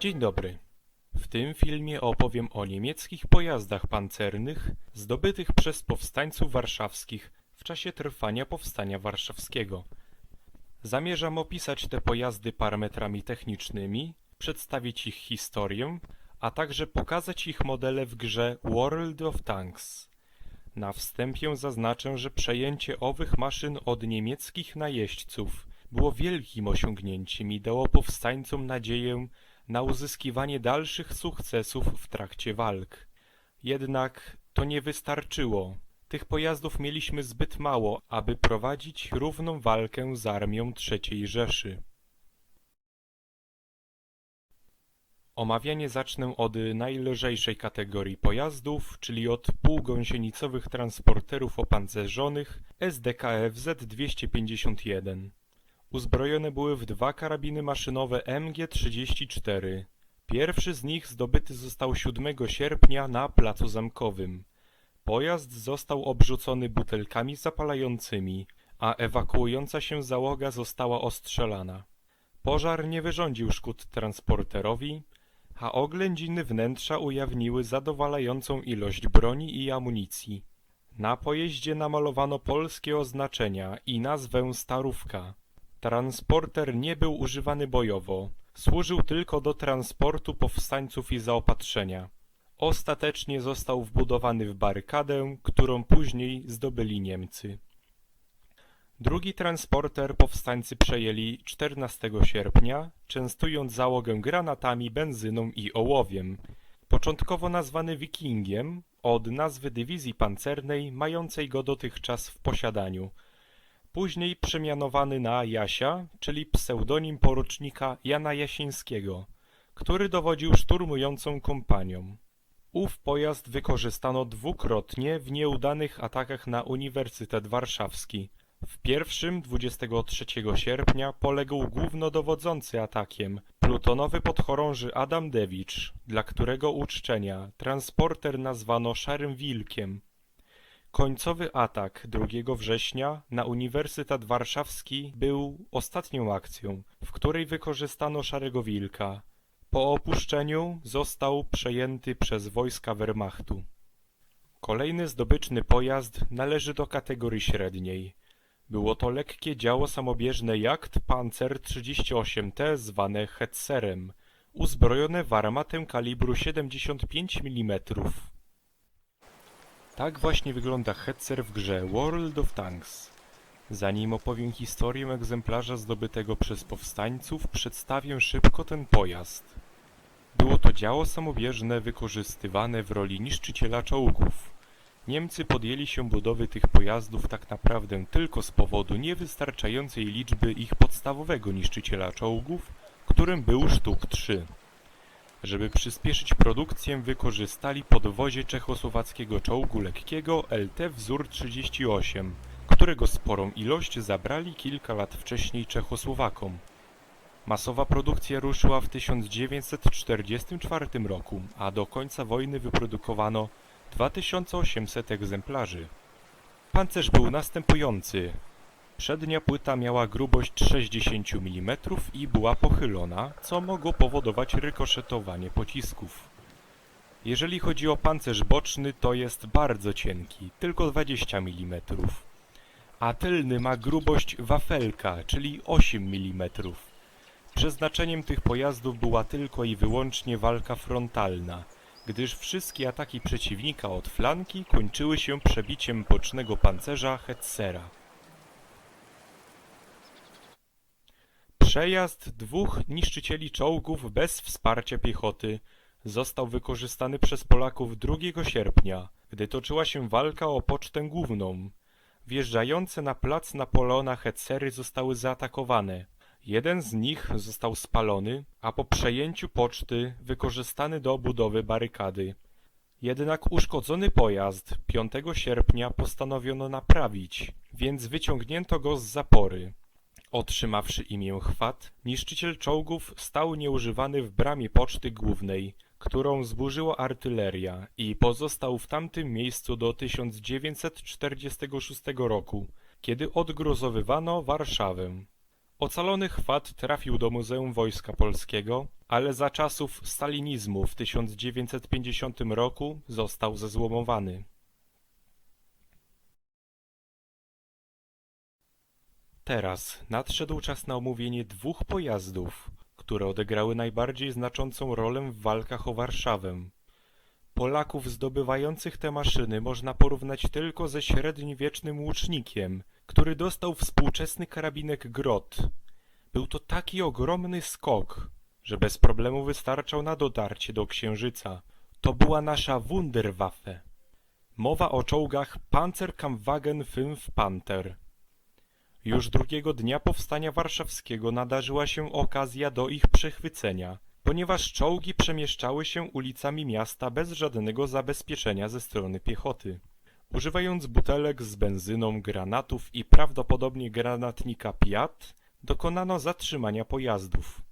Dzień dobry. W tym filmie opowiem o niemieckich pojazdach pancernych zdobytych przez powstańców warszawskich w czasie trwania Powstania Warszawskiego. Zamierzam opisać te pojazdy parametrami technicznymi, przedstawić ich historię, a także pokazać ich modele w grze World of Tanks. Na wstępie zaznaczę, że przejęcie owych maszyn od niemieckich najeźdźców było wielkim osiągnięciem i dało powstańcom nadzieję na uzyskiwanie dalszych sukcesów w trakcie walk. Jednak to nie wystarczyło. Tych pojazdów mieliśmy zbyt mało, aby prowadzić równą walkę z armią III Rzeszy. Omawianie zacznę od najlżejszej kategorii pojazdów, czyli od półgąsienicowych transporterów opancerzonych SDKF Z-251. Uzbrojone były w dwa karabiny maszynowe MG-34. Pierwszy z nich zdobyty został 7 sierpnia na Placu Zamkowym. Pojazd został obrzucony butelkami zapalającymi, a ewakuująca się załoga została ostrzelana. Pożar nie wyrządził szkód transporterowi, a oględziny wnętrza ujawniły zadowalającą ilość broni i amunicji. Na pojeździe namalowano polskie oznaczenia i nazwę Starówka. Transporter nie był używany bojowo, służył tylko do transportu powstańców i zaopatrzenia. Ostatecznie został wbudowany w barykadę, którą później zdobyli Niemcy. Drugi transporter powstańcy przejęli 14 sierpnia, częstując załogę granatami, benzyną i ołowiem. Początkowo nazwany Wikingiem, od nazwy dywizji pancernej mającej go dotychczas w posiadaniu. Później przemianowany na Jasia, czyli pseudonim porucznika Jana Jasińskiego, który dowodził szturmującą kompanią. Ów pojazd wykorzystano dwukrotnie w nieudanych atakach na Uniwersytet Warszawski. W pierwszym 23 sierpnia poległ głównodowodzący atakiem, plutonowy podchorąży Adam Dewicz, dla którego uczczenia transporter nazwano Szarym Wilkiem. Końcowy atak 2 września na Uniwersytet Warszawski był ostatnią akcją, w której wykorzystano Szarego Wilka. Po opuszczeniu został przejęty przez wojska Wehrmachtu. Kolejny zdobyczny pojazd należy do kategorii średniej. Było to lekkie działo samobieżne Jagd Panzer 38T zwane Hetzerem, uzbrojone w armatę kalibru 75 mm. Tak właśnie wygląda Hetzer w grze World of Tanks. Zanim opowiem historię egzemplarza zdobytego przez powstańców, przedstawię szybko ten pojazd. Było to działo samobieżne wykorzystywane w roli niszczyciela czołgów. Niemcy podjęli się budowy tych pojazdów tak naprawdę tylko z powodu niewystarczającej liczby ich podstawowego niszczyciela czołgów, którym był sztuk 3. Żeby przyspieszyć produkcję wykorzystali podwozie czechosłowackiego czołgu lekkiego LT wzór 38, którego sporą ilość zabrali kilka lat wcześniej Czechosłowakom. Masowa produkcja ruszyła w 1944 roku, a do końca wojny wyprodukowano 2800 egzemplarzy. Pancerz był następujący. Przednia płyta miała grubość 60 mm i była pochylona, co mogło powodować rykoszetowanie pocisków. Jeżeli chodzi o pancerz boczny, to jest bardzo cienki, tylko 20 mm, a tylny ma grubość wafelka, czyli 8 mm. Przeznaczeniem tych pojazdów była tylko i wyłącznie walka frontalna, gdyż wszystkie ataki przeciwnika od flanki kończyły się przebiciem bocznego pancerza Hetzera. Przejazd dwóch niszczycieli czołgów bez wsparcia piechoty został wykorzystany przez Polaków 2 sierpnia, gdy toczyła się walka o pocztę główną. Wjeżdżające na plac Napoleona Hetzery zostały zaatakowane. Jeden z nich został spalony, a po przejęciu poczty wykorzystany do budowy barykady. Jednak uszkodzony pojazd 5 sierpnia postanowiono naprawić, więc wyciągnięto go z zapory. Otrzymawszy imię Chwat, niszczyciel czołgów stał nieużywany w bramie poczty głównej, którą zburzyła artyleria i pozostał w tamtym miejscu do 1946 roku, kiedy odgruzowywano Warszawę. Ocalony chwat trafił do Muzeum Wojska Polskiego, ale za czasów stalinizmu w 1950 roku został zezłomowany. Teraz nadszedł czas na omówienie dwóch pojazdów, które odegrały najbardziej znaczącą rolę w walkach o Warszawę. Polaków zdobywających te maszyny można porównać tylko ze średniowiecznym łucznikiem, który dostał współczesny karabinek Grot. Był to taki ogromny skok, że bez problemu wystarczał na dotarcie do Księżyca. To była nasza Wunderwaffe. Mowa o czołgach Panzerkampfwagen 5 Panther. Już drugiego dnia powstania warszawskiego nadarzyła się okazja do ich przechwycenia, ponieważ czołgi przemieszczały się ulicami miasta bez żadnego zabezpieczenia ze strony piechoty. Używając butelek z benzyną, granatów i prawdopodobnie granatnika Piat, dokonano zatrzymania pojazdów.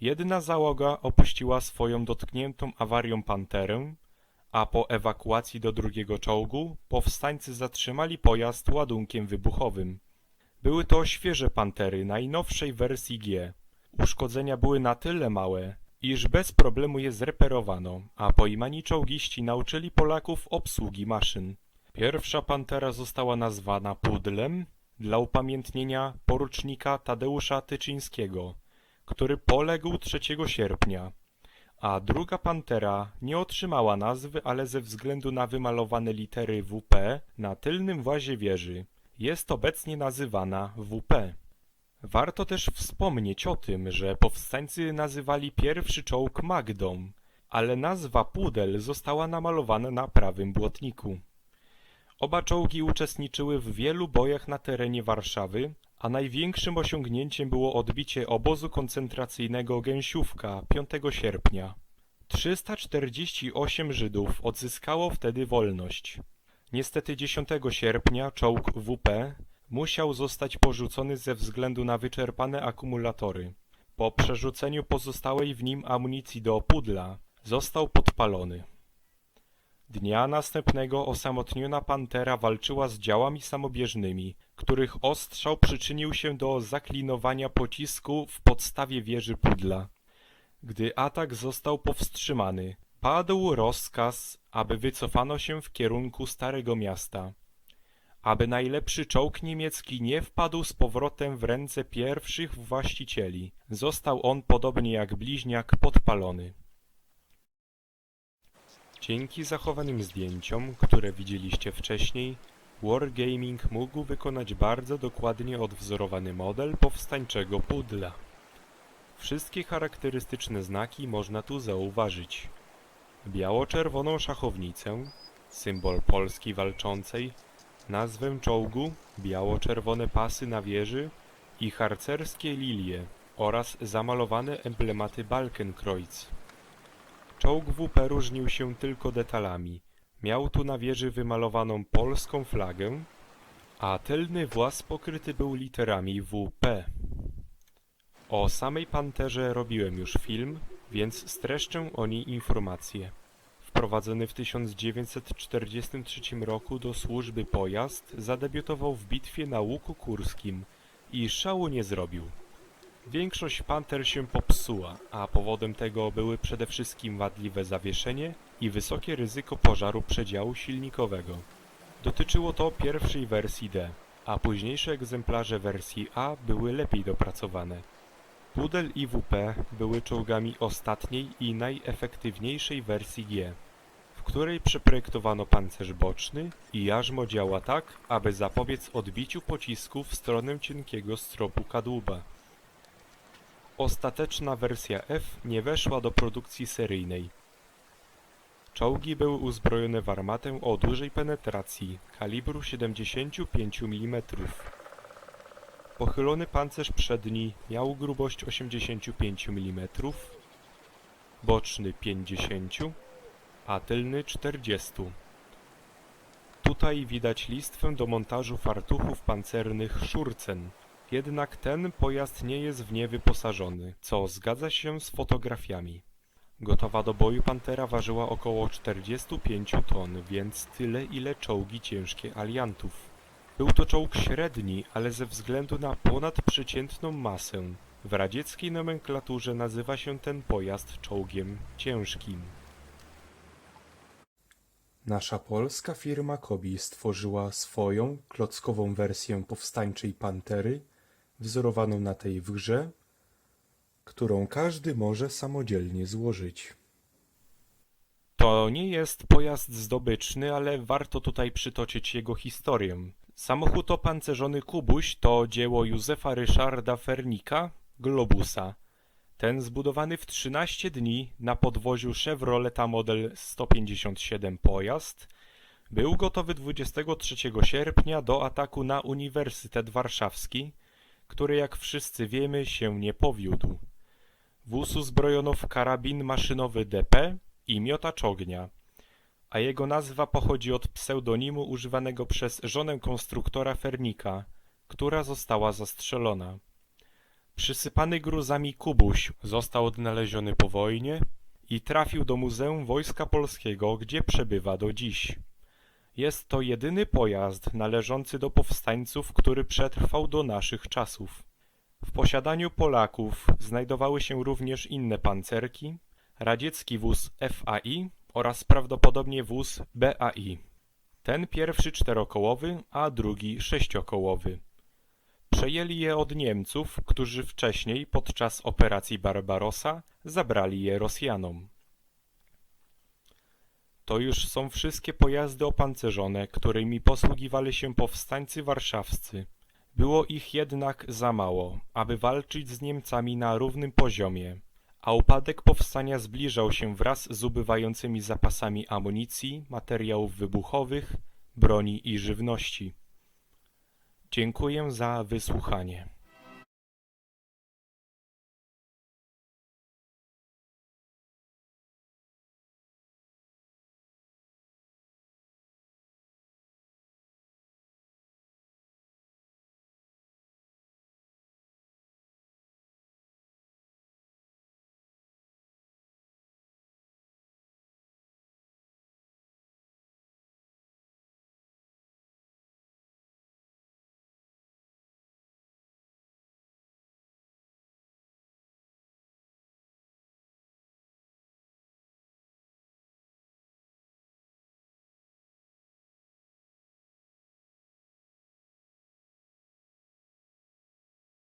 Jedna załoga opuściła swoją dotkniętą awarią panterę, a po ewakuacji do drugiego czołgu powstańcy zatrzymali pojazd ładunkiem wybuchowym. Były to świeże pantery najnowszej wersji G. Uszkodzenia były na tyle małe, iż bez problemu je zreperowano, a poimani czołgiści nauczyli Polaków obsługi maszyn. Pierwsza pantera została nazwana Pudlem dla upamiętnienia porucznika Tadeusza Tyczyńskiego, który poległ 3 sierpnia, a druga pantera nie otrzymała nazwy, ale ze względu na wymalowane litery WP na tylnym włazie wieży jest obecnie nazywana WP. Warto też wspomnieć o tym, że powstańcy nazywali pierwszy czołg Magdą, ale nazwa Pudel została namalowana na prawym błotniku. Oba czołgi uczestniczyły w wielu bojach na terenie Warszawy, a największym osiągnięciem było odbicie obozu koncentracyjnego Gęsiówka 5 sierpnia. 348 Żydów odzyskało wtedy wolność. Niestety 10 sierpnia czołg WP musiał zostać porzucony ze względu na wyczerpane akumulatory. Po przerzuceniu pozostałej w nim amunicji do pudla został podpalony. Dnia następnego osamotniona pantera walczyła z działami samobieżnymi, których ostrzał przyczynił się do zaklinowania pocisku w podstawie wieży pudla. Gdy atak został powstrzymany, padł rozkaz, aby wycofano się w kierunku Starego Miasta. Aby najlepszy czołg niemiecki nie wpadł z powrotem w ręce pierwszych właścicieli, został on, podobnie jak bliźniak, podpalony. Dzięki zachowanym zdjęciom, które widzieliście wcześniej, Wargaming mógł wykonać bardzo dokładnie odwzorowany model powstańczego pudla. Wszystkie charakterystyczne znaki można tu zauważyć. Biało-czerwoną szachownicę, symbol Polski walczącej, nazwę czołgu, biało-czerwone pasy na wieży i harcerskie lilie oraz zamalowane emblematy Balkenkreuz. Czołg WP różnił się tylko detalami. Miał tu na wieży wymalowaną polską flagę, a tylny włas pokryty był literami WP. O samej panterze robiłem już film, więc streszczę o niej informacje. Wprowadzony w 1943 roku do służby pojazd zadebiutował w bitwie na Łuku Kurskim i szału nie zrobił. Większość panter się popsuła, a powodem tego były przede wszystkim wadliwe zawieszenie i wysokie ryzyko pożaru przedziału silnikowego. Dotyczyło to pierwszej wersji D, a późniejsze egzemplarze wersji A były lepiej dopracowane. Pudel i WP były czołgami ostatniej i najefektywniejszej wersji G, w której przeprojektowano pancerz boczny i jarzmo działa tak, aby zapobiec odbiciu pocisku w stronę cienkiego stropu kadłuba. Ostateczna wersja F nie weszła do produkcji seryjnej. Czołgi były uzbrojone w armatę o dużej penetracji, kalibru 75 mm. Pochylony pancerz przedni miał grubość 85 mm, boczny 50, a tylny 40. Tutaj widać listwę do montażu fartuchów pancernych Schurzen. Jednak ten pojazd nie jest w nie wyposażony, co zgadza się z fotografiami. Gotowa do boju Pantera ważyła około 45 ton, więc tyle ile czołgi ciężkie aliantów. Był to czołg średni, ale ze względu na ponadprzeciętną masę w radzieckiej nomenklaturze nazywa się ten pojazd czołgiem ciężkim. Nasza polska firma Kobi stworzyła swoją klockową wersję powstańczej Pantery, wzorowaną na tej w grze, którą każdy może samodzielnie złożyć. To nie jest pojazd zdobyczny, ale warto tutaj przytoczyć jego historię. Samochód opancerzony Kubuś to dzieło Józefa Ryszarda Fernika, Globusa. Ten zbudowany w 13 dni na podwoziu Chevroleta model 157 pojazd był gotowy 23 sierpnia do ataku na Uniwersytet Warszawski, który jak wszyscy wiemy się nie powiódł. Wóz uzbrojono w karabin maszynowy DP i miotacz ognia, a jego nazwa pochodzi od pseudonimu używanego przez żonę konstruktora Fernika, która została zastrzelona. Przysypany gruzami Kubuś został odnaleziony po wojnie i trafił do Muzeum Wojska Polskiego, gdzie przebywa do dziś. Jest to jedyny pojazd należący do powstańców, który przetrwał do naszych czasów. W posiadaniu Polaków znajdowały się również inne pancerki, radziecki wóz FAI oraz prawdopodobnie wóz BAI. Ten pierwszy czterokołowy, a drugi sześciokołowy. Przejęli je od Niemców, którzy wcześniej podczas operacji Barbarossa zabrali je Rosjanom. To już są wszystkie pojazdy opancerzone, którymi posługiwali się powstańcy warszawscy. Było ich jednak za mało, aby walczyć z Niemcami na równym poziomie, a upadek powstania zbliżał się wraz z ubywającymi zapasami amunicji, materiałów wybuchowych, broni i żywności. Dziękuję za wysłuchanie.